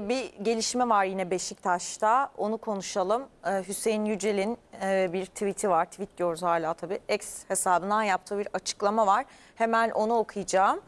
Bir gelişme var yine Beşiktaş'ta. Onu konuşalım. Ee, Hüseyin Yücel'in e, bir tweet'i var. Tweet diyoruz hala tabii. X hesabından yaptığı bir açıklama var. Hemen onu okuyacağım.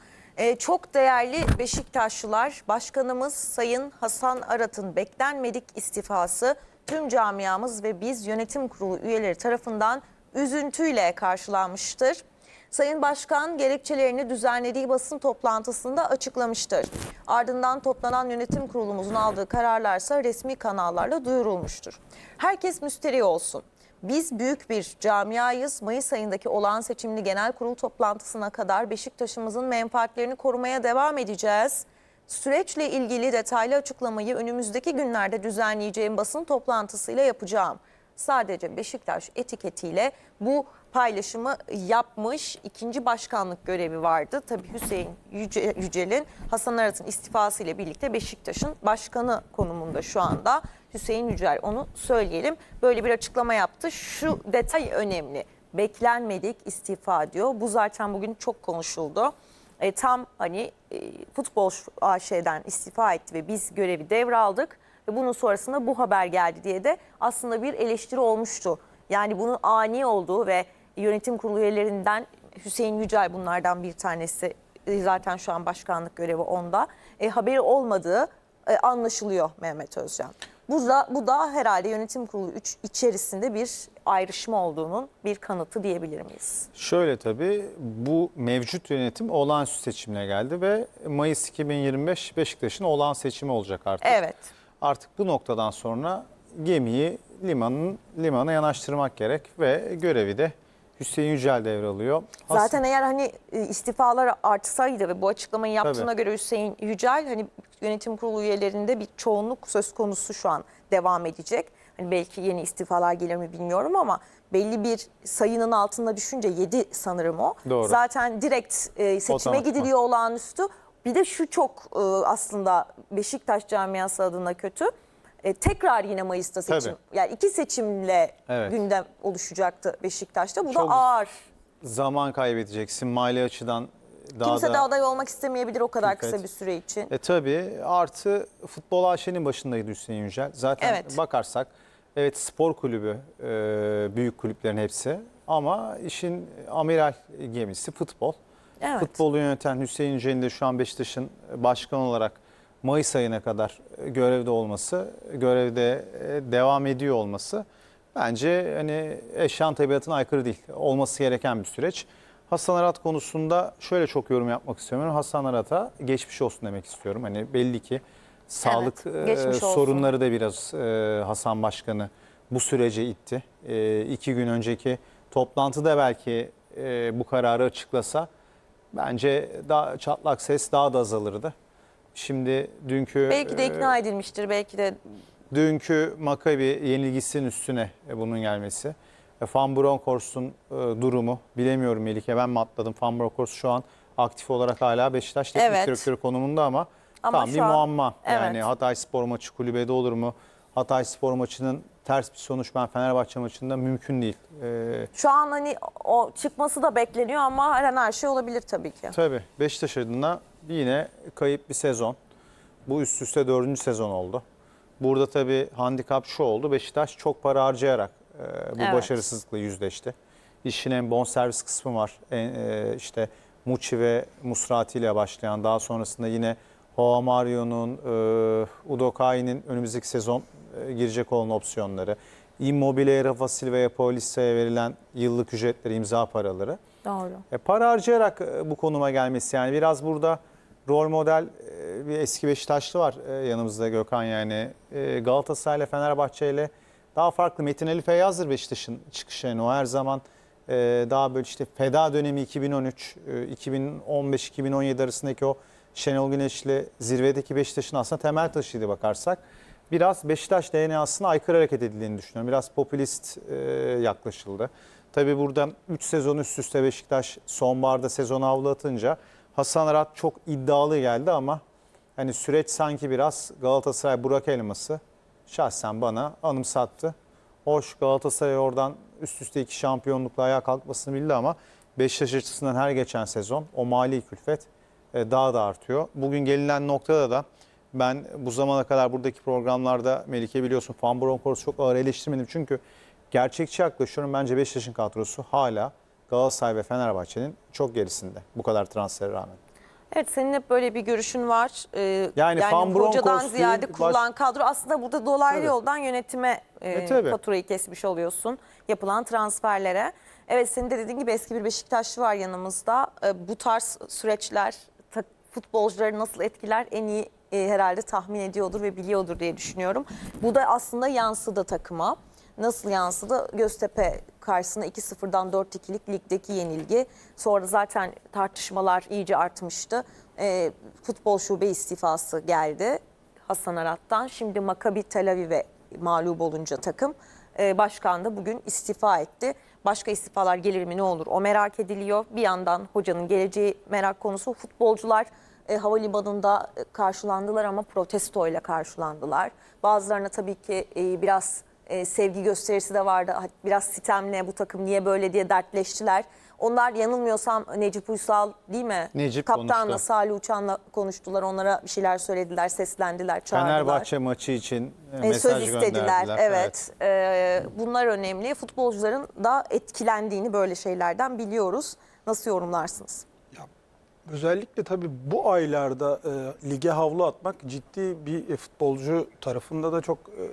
Çok değerli Beşiktaşlılar, Başkanımız Sayın Hasan Arat'ın beklenmedik istifası tüm camiamız ve biz yönetim kurulu üyeleri tarafından üzüntüyle karşılanmıştır. Sayın Başkan gerekçelerini düzenlediği basın toplantısında açıklamıştır. Ardından toplanan yönetim kurulumuzun aldığı kararlarsa resmi kanallarla duyurulmuştur. Herkes müsterih olsun. Biz büyük bir camiayız. Mayıs ayındaki olağan seçimli genel kurul toplantısına kadar Beşiktaş'ımızın menfaatlerini korumaya devam edeceğiz. Süreçle ilgili detaylı açıklamayı önümüzdeki günlerde düzenleyeceğim basın toplantısıyla yapacağım. Sadece Beşiktaş etiketiyle bu paylaşımı yapmış. ikinci başkanlık görevi vardı. Tabii Hüseyin Yüce, Yücel'in Hasan Arat'ın istifası ile birlikte Beşiktaş'ın başkanı konumunda şu anda. Hüseyin Yücel onu söyleyelim. Böyle bir açıklama yaptı. Şu detay önemli. Beklenmedik istifa diyor. Bu zaten bugün çok konuşuldu. E, tam hani e, futbol AŞ'den istifa etti ve biz görevi devraldık ve bunun sonrasında bu haber geldi diye de aslında bir eleştiri olmuştu. Yani bunun ani olduğu ve yönetim kurulu üyelerinden Hüseyin Yücel bunlardan bir tanesi E, zaten şu an başkanlık görevi onda e, haberi olmadığı e, anlaşılıyor Mehmet Özcan. Bu da, bu da herhalde yönetim kurulu üç, içerisinde bir ayrışma olduğunun bir kanıtı diyebilir miyiz? Şöyle tabii bu mevcut yönetim olağanüstü seçimle geldi ve Mayıs 2025 Beşiktaş'ın olağan seçimi olacak artık. Evet. Artık bu noktadan sonra gemiyi limanın limana yanaştırmak gerek ve görevi de Hüseyin Yücel devralıyor. Aslında- Zaten eğer hani e, istifalar artsaydı ve bu açıklamayı yaptığına Tabii. göre Hüseyin Yücel hani yönetim kurulu üyelerinde bir çoğunluk söz konusu şu an devam edecek. Hani belki yeni istifalar gelir mi bilmiyorum ama belli bir sayının altında düşünce 7 sanırım o. Doğru. Zaten direkt e, seçime Otomatikman. gidiliyor olağanüstü. Bir de şu çok e, aslında Beşiktaş camiası adına kötü. E, tekrar yine Mayıs'ta seçim. Tabii. Yani iki seçimle Evet. gündem oluşacaktı Beşiktaş'ta. Bu Çok da ağır. Zaman kaybedeceksin mali açıdan daha Kimse da... de aday olmak istemeyebilir o kadar kısa bir süre için. E tabii artı futbol AŞ'nin başındaydı Hüseyin Yücel. Zaten Evet. bakarsak evet spor kulübü e, büyük kulüplerin hepsi ama işin amiral gemisi futbol. Evet. Futbolu yöneten Hüseyin Yücel'in de şu an Beşiktaş'ın başkan olarak Mayıs ayına kadar görevde olması, görevde e, devam ediyor olması bence hani eşyan tabiatına aykırı değil. Olması gereken bir süreç. Hasan Arat konusunda şöyle çok yorum yapmak istiyorum. Hasan Arat'a geçmiş olsun demek istiyorum. Hani belli ki sağlık Evet, e, sorunları da biraz e, Hasan Başkan'ı bu sürece itti. E, iki gün önceki toplantıda belki e, bu kararı açıklasa bence daha çatlak ses daha da azalırdı. Şimdi dünkü Belki de e, ikna edilmiştir, belki de dünkü Maccabi yenilgisinin üstüne e, bunun gelmesi. E, Van Bronckhorst'un durumu bilemiyorum Melike ben mi atladım? Van Bronckhorst şu an aktif olarak hala Beşiktaş teknik Evet. direktörü konumunda ama, Ama tam bir an- muamma. Yani Evet. Hatay Spor maçı kulübede olur mu? Hatay Spor maçının ters bir sonuç ben Fenerbahçe maçında mümkün değil. E, şu an hani o çıkması da bekleniyor ama her an her şey olabilir tabii ki. Tabii Beşiktaş adına yine kayıp bir sezon. Bu üst üste dördüncü sezon oldu. Burada tabii handikap şu oldu. Beşiktaş çok para harcayarak e, bu Evet. başarısızlıkla yüzleşti. İşin en bonservis kısmı var. En, e, işte Muçi ve Musrati ile başlayan daha sonrasında yine Hoa Mario'nun, e, Udokai'nin önümüzdeki sezon girecek olan opsiyonları. Immobile, Rafa Silva'ya, Paulisa'ya verilen yıllık ücretleri, imza paraları. Doğru. E, para harcayarak e, bu konuma gelmesi yani biraz burada rol model e, bir eski Beşiktaşlı var e, yanımızda Gökhan yani e, Galatasaray ile Fenerbahçe ile daha farklı Metin Ali Feyyaz'dır Beşiktaş'ın çıkışı yani o her zaman e, daha böyle işte feda dönemi 2013 e, 2015-2017 arasındaki o Şenol Güneş'le zirvedeki Beşiktaş'ın aslında temel taşıydı bakarsak. Biraz Beşiktaş DNA'sına aykırı hareket edildiğini düşünüyorum. Biraz popülist e, yaklaşıldı. Tabii burada 3 sezon üst üste Beşiktaş sonbaharda sezon avlu atınca Hasan Arat çok iddialı geldi ama hani süreç sanki biraz Galatasaray Burak Elmas'ı şahsen bana anımsattı. Hoş Galatasaray oradan üst üste iki şampiyonlukla ayağa kalkmasını bildi ama Beşiktaş açısından her geçen sezon o mali külfet e, daha da artıyor. Bugün gelinen noktada da Ben bu zamana kadar buradaki programlarda Melike biliyorsun Van Bronckhorst'u çok ağır eleştirmedim. Çünkü gerçekçi yaklaşıyorum. Bence Beşiktaş'ın kadrosu hala Galatasaray ve Fenerbahçe'nin çok gerisinde bu kadar transfere rağmen. Evet senin hep böyle bir görüşün var. Ee, Yani Van hocadan Bronckhorst ziyade değil, kurulan kadro aslında burada dolaylı Tabii. yoldan yönetime e, E, tabii. faturayı kesmiş oluyorsun yapılan transferlere. Evet senin de dediğin gibi eski bir Beşiktaşlı var yanımızda. Ee, bu tarz süreçler futbolcuları nasıl etkiler en iyi e, herhalde tahmin ediyordur ve biliyordur diye düşünüyorum. Bu da aslında yansıdı takıma. Nasıl yansıdı? Göztepe karşısında 2-0'dan 4-2'lik ligdeki yenilgi. Sonra zaten tartışmalar iyice artmıştı. Ee, futbol şube istifası geldi Hasan Arat'tan. Şimdi Maccabi Tel Aviv'e mağlup olunca takım. e, başkan da bugün istifa etti. Başka istifalar gelir mi ne olur o merak ediliyor. Bir yandan hocanın geleceği merak konusu. Futbolcular e, havalimanında e, karşılandılar ama protesto ile karşılandılar. Bazılarına tabii ki e, biraz e, sevgi gösterisi de vardı. Biraz sitemle bu takım niye böyle diye dertleştiler. Onlar yanılmıyorsam Necip Uysal değil mi? Necip Kaptanla konuştu. Salih Uçan'la konuştular. Onlara bir şeyler söylediler, seslendiler, çağırdılar. Fenerbahçe maçı için e, E, mesaj söz istediler. gönderdiler. Evet. E, bunlar önemli. Futbolcuların da etkilendiğini böyle şeylerden biliyoruz. Nasıl yorumlarsınız? Özellikle tabii bu aylarda e, lige havlu atmak ciddi bir e, futbolcu tarafında da çok e,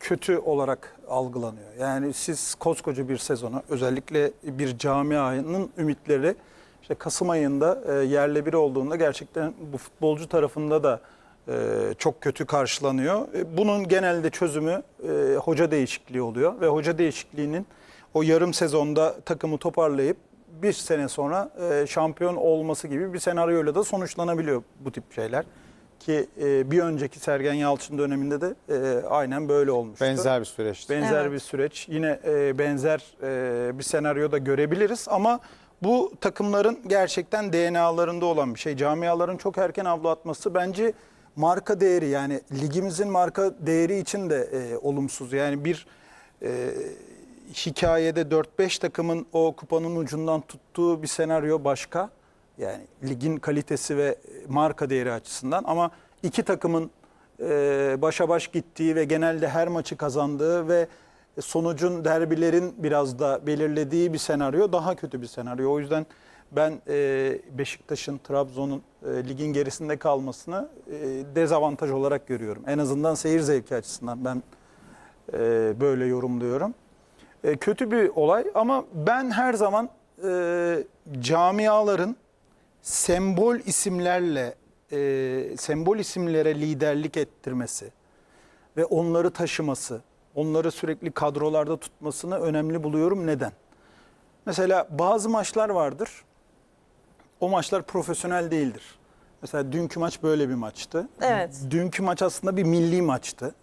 kötü olarak algılanıyor. Yani siz koskoca bir sezonu özellikle bir camianın ümitleri işte Kasım ayında e, yerle bir olduğunda gerçekten bu futbolcu tarafında da e, çok kötü karşılanıyor. E, bunun genelde çözümü e, hoca değişikliği oluyor ve hoca değişikliğinin o yarım sezonda takımı toparlayıp bir sene sonra e, şampiyon olması gibi bir senaryoyla da sonuçlanabiliyor bu tip şeyler. Ki e, bir önceki Sergen Yalçın döneminde de e, aynen böyle olmuştu. Benzer bir süreçti. Benzer Evet. bir süreç. Yine e, benzer e, bir senaryoda görebiliriz ama bu takımların gerçekten DNA'larında olan bir şey. Camiaların çok erken avlu atması bence marka değeri yani ligimizin marka değeri için de e, olumsuz. Yani bir e, hikayede 4-5 takımın o kupanın ucundan tuttuğu bir senaryo başka. Yani ligin kalitesi ve marka değeri açısından ama iki takımın e, başa baş gittiği ve genelde her maçı kazandığı ve sonucun derbilerin biraz da belirlediği bir senaryo daha kötü bir senaryo. O yüzden ben e, Beşiktaş'ın, Trabzon'un e, ligin gerisinde kalmasını e, dezavantaj olarak görüyorum. En azından seyir zevki açısından ben e, böyle yorumluyorum. E, kötü bir olay ama ben her zaman e, camiaların sembol isimlerle e, sembol isimlere liderlik ettirmesi ve onları taşıması, onları sürekli kadrolarda tutmasını önemli buluyorum. Neden? Mesela bazı maçlar vardır. O maçlar profesyonel değildir. Mesela dünkü maç böyle bir maçtı. Evet. Dünkü maç aslında bir milli maçtı.